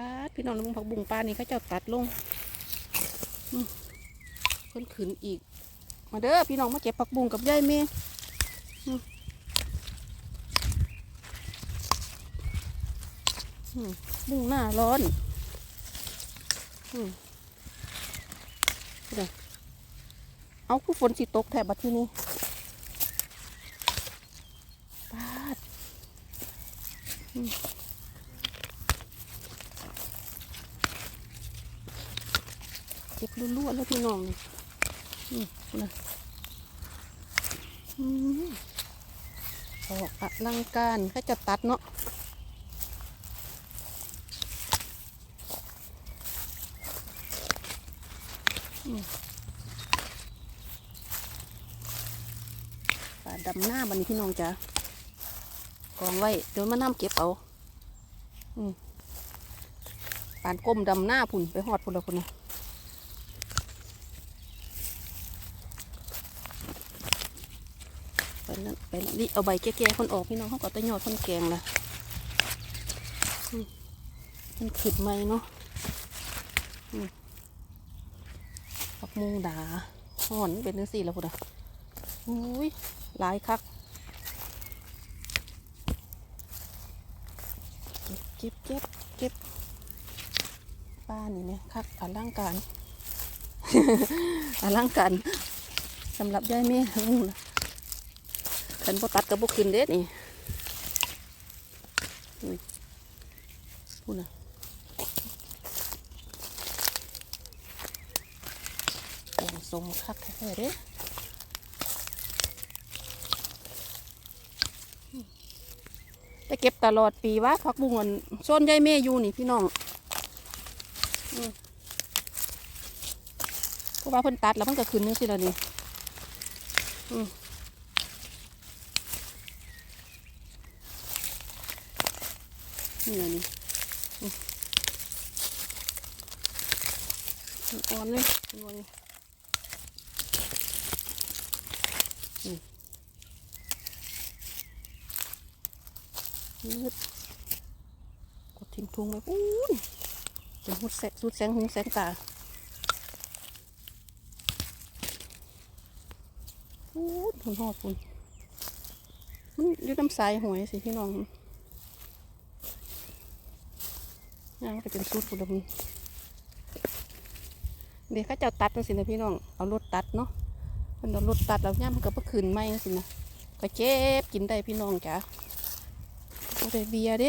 ป้าพี่น้องลุงผักบุ้งป้านี่เขาเจ้าตัดลงเพิ่นขืนอีก มาเด้อพี่น้องมาเก็บผักบุ้งกับยายเมย์บุ้งหน้าร้อนเอาผู้ฝนสิตกแถบบัดที่นี่ป้าด เก็บรั่วๆแล้วพี่น้องนี่นี่นะอืมออกอลังการเขาจะตัดเนาะปลาดำหน้าบันนี้พี่น้องจ้ะกองไว้เดี๋ยวมาน้ำเก็บเอาอืมปานก้มดำหน้าพุ่นไปหอดพุ่นแล้วพุ่นนะ ไปนั่นไปนี่เอาใบแก่ๆคนออกพี่น้องเขาก็ตะยอดคนแกงละมันขึ้นไหมเนาะอืมปักมุงดาห่อนเป็นนังสี่แล้วพุ่นอะอุ้ยหลายคักเก็บเก็บเก็บป้านี่เนี่ยคักอลังการอลังการสำหรับย่ายเมย์ทั้งหมด ขันพอตัดกับพวกขึ้นเด็ดนี่พูดนะแกงสมคักแท้ๆเด้อืมไปเก็บตลอดปีว่าพักบุ้งอันโซนยายเมย์อยู่นี่พี่น้องเพราะว่าเพิ่นตัดแล้วมันก็ขึ้นนึงสิละนี่ อืมนี่ไงนี่อืมอ่อนเลยอ่อนเลยนี่ยืดกดทิ้งทุงไว้ปูนเป็นหุดแสงสุดแสงหูแสงตาปูนหุ่นหอดปุ่นมันยู่น้ำสายหวยสิพี่น้อง ย่างไปเป็นสูตรผุดมเดี๋ยวเขาจะตัดจังสินะพี่น้อง เอารถตัดเนาะมันเอารถตัดแล้วย่ามมันก็บ่ขึ้นไหมจังสินะก็เจ็บกินได้พี่น้องจ้ะเอาได้เบียร์ด้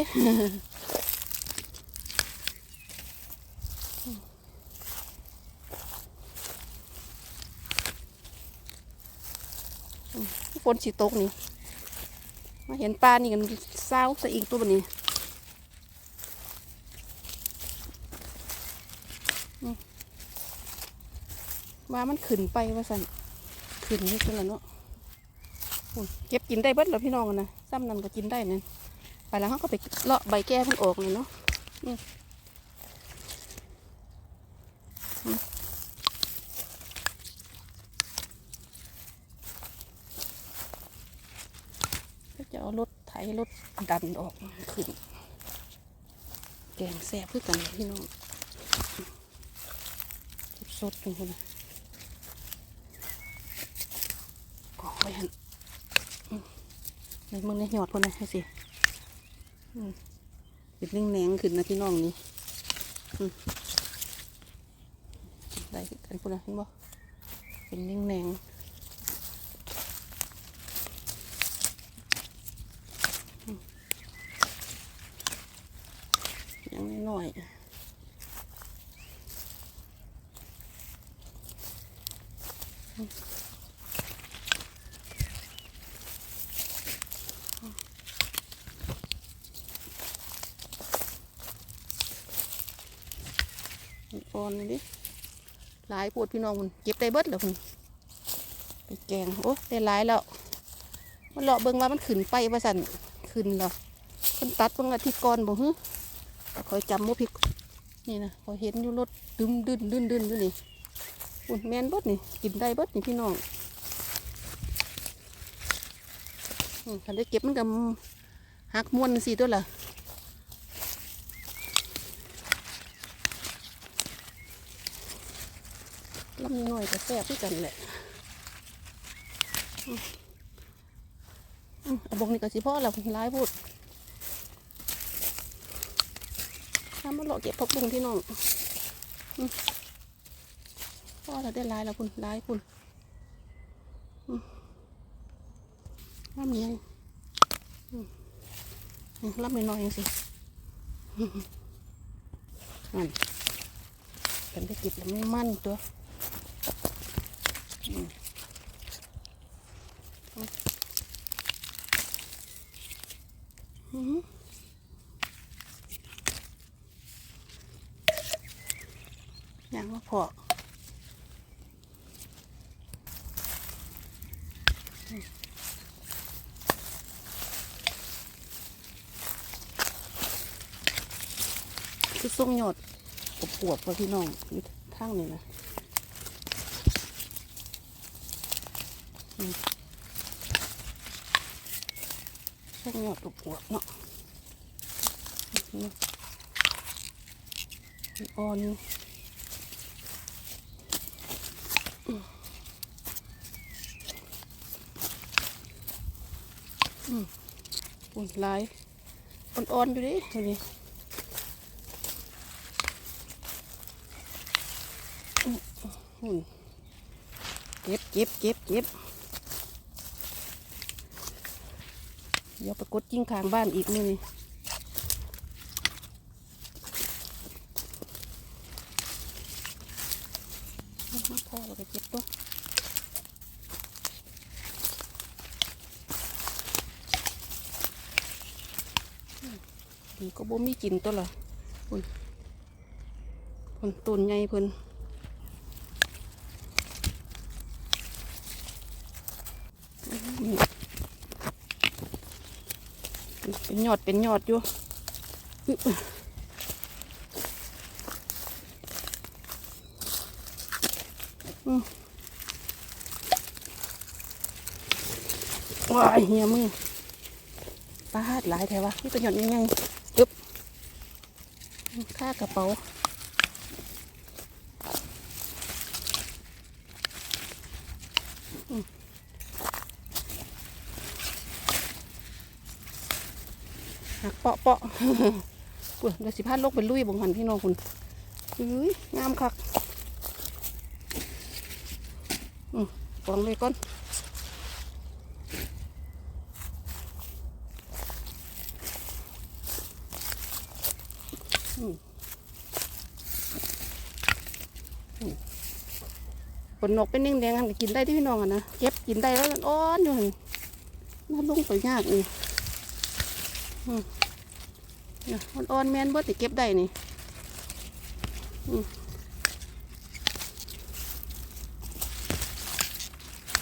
อืมฝนสีตกนี่ มาเห็นปลานี่กันเศร้าสะอีกตัวนี้ ว่ามันขึ้นไปว่าสันขึ้นนี่กันละเนาะเก็บกินได้เบิดเหรอพี่น้องนะซ้ำนั่นก็กินได้นั่นไปแล้วเขาก็ไปเลาะใบแก้มันออกเลยเนาะอืมอืมก็จะเอารถไถรถดันออกขึ้น แกงแซ่บเพื่อกันพี่น้องสดๆเป็นคนนะ กอก ไว้หันมึงในหยอดพนนะให้สิเป็นเร่งแหนงขึ้นนะพี่น้องนี่ได้กันพนนะเห็นบ่เป็นเร่งแหนงอืมยังน้อยๆอ่ อนเลยดิหลายปวดพี่น้องมันเก็บได้เบิดแล้วคุณไปแกงโอ้ได้หลายแล้วมันเลาะเบิ่งว่ามันขึ้นไปว่าสันขึ้นเหรอคนตัดเบิ่งอาทิตย์ก่อนบอกฮึคอยจำว่าผิดนี่นะคอยเห็นอยู่รถดึมดึนดึนดึนอยู่นี่อุ่นแมนเบิดนี่กินได้เบิดนี่พี่น้องอืมคันได้เก็บมันกับหักม้วนสิตัวล่ะำน้อยก็แซ่บด้วยกันแหละอืมอืมเอาบงนี่ก็สิพ่อเราร้ายพูดถ้ามาหลอกเก็บพักบุงที่น้องพ่อเราได้ร้ายแล้วคุณร้ายคุณอืมลำใหญ่อืมอืมลำน้อยยังสิอืมนั่นกันได้ก็บแล้วไม่มั่นตัว อืมอืมยังว่าพอคือส่งหยดอวบๆว่าพี่น้องอยู่ทางนี้นะ อืมส่งหยอดอวบๆเนาะอืมอ่อนอยู่อืมอืมอุ่นหลายอ่อนๆอยู่ดิตัวนี้ อืม เก็บเก็บเก็บเก็บเดี๋ยวไปกดจิ้งคางบ้านอีกนี่นี่พ่อเราไปเก็บตัวดีก็บ่มีกินตัวละคุณคุณตุนใหญ่เพิ่น เป็นยอดเป็นยอดอยู่อึ๊บอืมว้ายเฮียมึงปาดหลายแถวะนี่เป็นหยอดยังไงอึ๊บค่ากระเป๋า หักเปาะเปาะปุ่นเดี๋ยวสิพาลกเป็นลุยบงหันพี่น้องคุณอุ้ยงามคักอืมกองเลยก่อนผลนกเป็นแดงๆอันก็กินได้ที่พี่น้องอะนะเก็บกินได้แล้วมันอ่อนอยู่หั่นน่าลงไปยากนี่เนี่ย มันอ่อนแมนบิดติเก็บได้นี่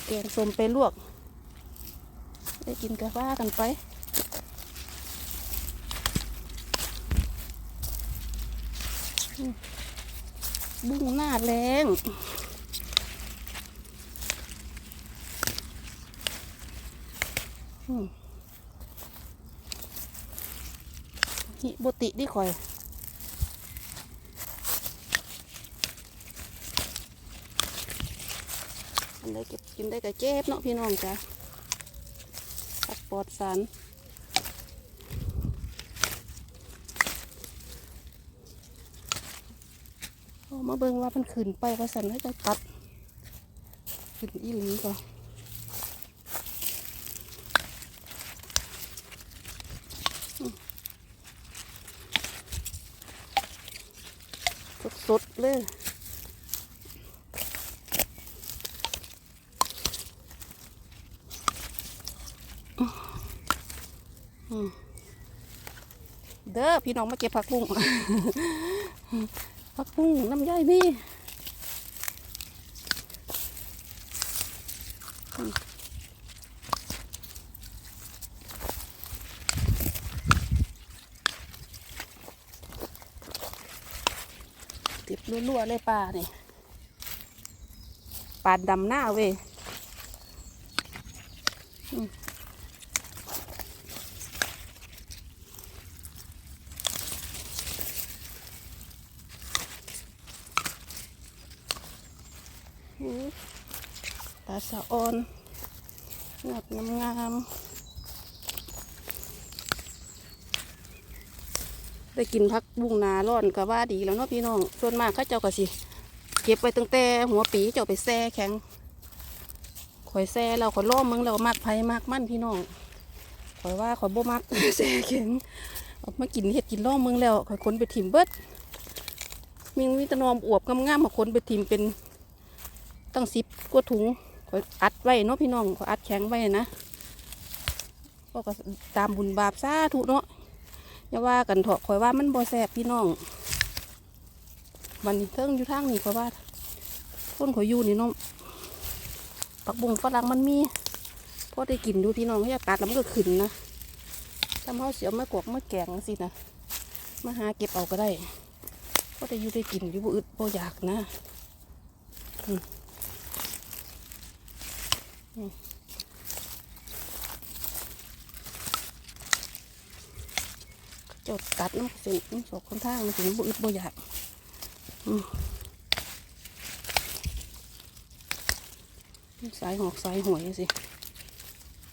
แกงส้มไปลวก ได้กินกะว่ากันไปบุ้งหน้าแรงอืม ฮิโบติดิคอยอันใดเก็บกินได้ก็เจ็บเนาะพี่น้องจ้ะผักปลอดสารเอมาเบิ่งว่ามันขึ้นไปว่าสันให้จะตัดขึ้นอีหลีก่อน สดๆเลยเด้อพี่น้องมาเก็บผักบุ้งผักบุ้งน้ำย่อยนี่อืมเก็บ รัวเลยปลาเนี่ยปลาดำหน้าเว้ยตาสะออนงดงามงาม ได้กินพักบุ้งนาร้อนก็ว่าดีแล้วเนาะพี่น้อง ส่วนมากเข้าเจ้าก็สิ เก็บไว้ตั้งแต่หัวปีเจ้าไปแซ่แข็งข่อยแซ่เราข่อยล่อมึงเรามักไผ่มักมั่นพี่น้องข่อยว่าข่อยบ่มักแซ่แข็งเอามากินเห็ดกินล่อมึงแล้วข่อยคนไปถิ่มเบิดมีมีตะนอมอวบงามๆมาคนไปถิ่มเป็นตั้งสิบกว่าถุงข่อยอัดไว้เนาะพี่น้องข่อยอัดแข็งไว้นะก็ก็ตามบุญบาปซาทุเนาะ อย่าว่ากันเถอะข่อยว่ามันบ่แซบพี่น้องบันนี้เทิงอยู่ทางนี้เพราะว่าต้นขอยอยู่นี่น้องปักบุงฝรั่งมันมีพอได้กินดูพี่น้องเขาอยากตัดแล้วมันก็ขึ้นนะถ้าเขาเสียวมากวกมาแกงสินะมาหาเก็บเอาก็ได้พอได้อยู่ได้กินอยู่บ่อึดบ่อยากนะอืมอืม เจ้าตัดน้ำเส้นน้ำสกคนทางมันถึงบ่อึดบ่อยากสายหอกสายหวยสิ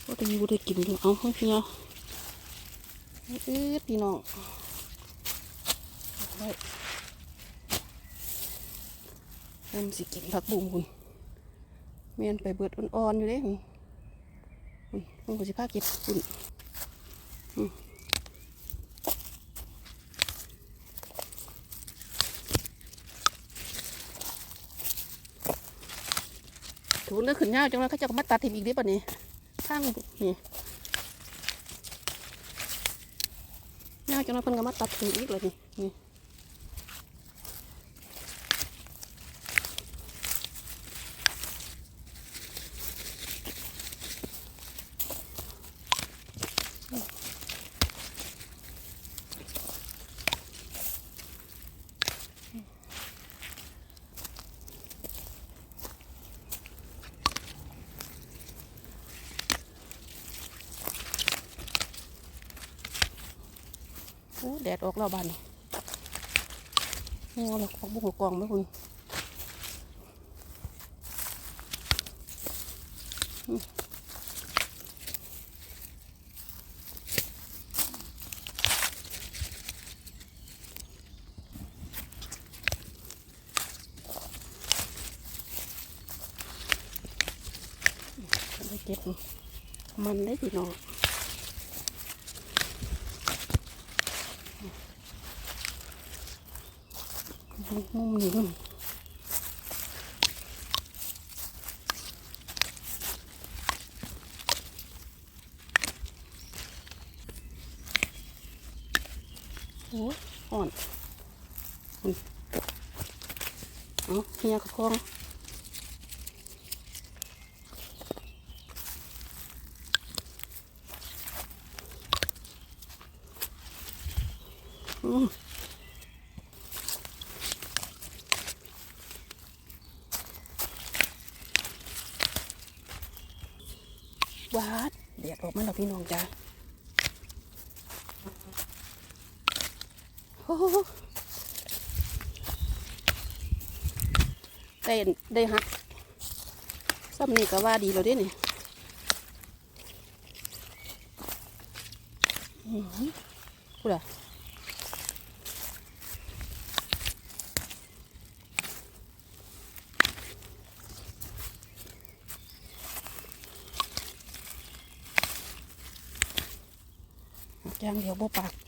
ก็ได้อยู่ได้กินอยู่เอาให้พี่อน้องอืดพี่น้องไว้มันสิกินผักบุ้งคุณเมียนไปเบิดอ่อนๆอยู่เด้คุณคุณก็สิพาก็บคุณอืม ถูเลือกขึ้นงาวจังเลยเขาจะมาตัดทิมอีกนิดป่ะนี่ข้างนี่งาจังเลยเพิ่นก็มาตัดทิมอีกเลยนี่นี่ ดดออกแล้วบ้านนี่เอาหรอกผักบุ้งหัวกองไหมคุณได้เก็บมันได้พี่น้อง มุมนี้มันโอ้อ่อนอืมเอาเฮียกับคองอืม วาดเดียดออกมาแล้วพี่น้องจ้าโอ้โห ได้ได้ฮักซ้ำนี่ก็ว่าดีแล้วด้วยนี่อื้อหือพูดอะอย่างเดียวบ่ปาก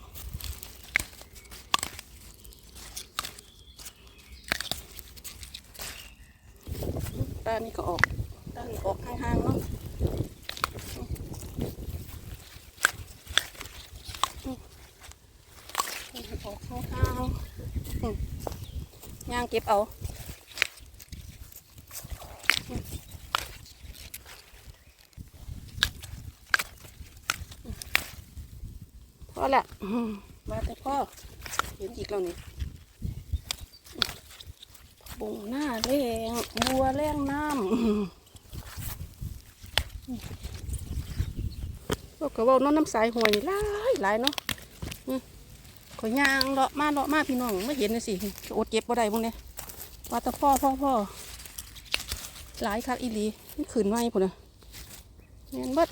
ตานี่ก็ออกตานี่ออกห่างๆเนาะออกห่างๆย่างเก็บเอาพอละมาแต่พ่อเห็นอีกแล้วนี่ บุงหน้าแรงบัวแรงน้ำอืมพวกกระว่าน้องน้ำสายห่วยหลายหลายเนาะขอยางเลาะมาเลาะมาพี่น้องไม่เห็นเลยสิอดเจ็บบ่ได้พวกเนี้ยว่าแต่พ่อพ่อพ่อหลายคักอีหลีขึ้นไว้พุ่นน่ะแม่นเบิด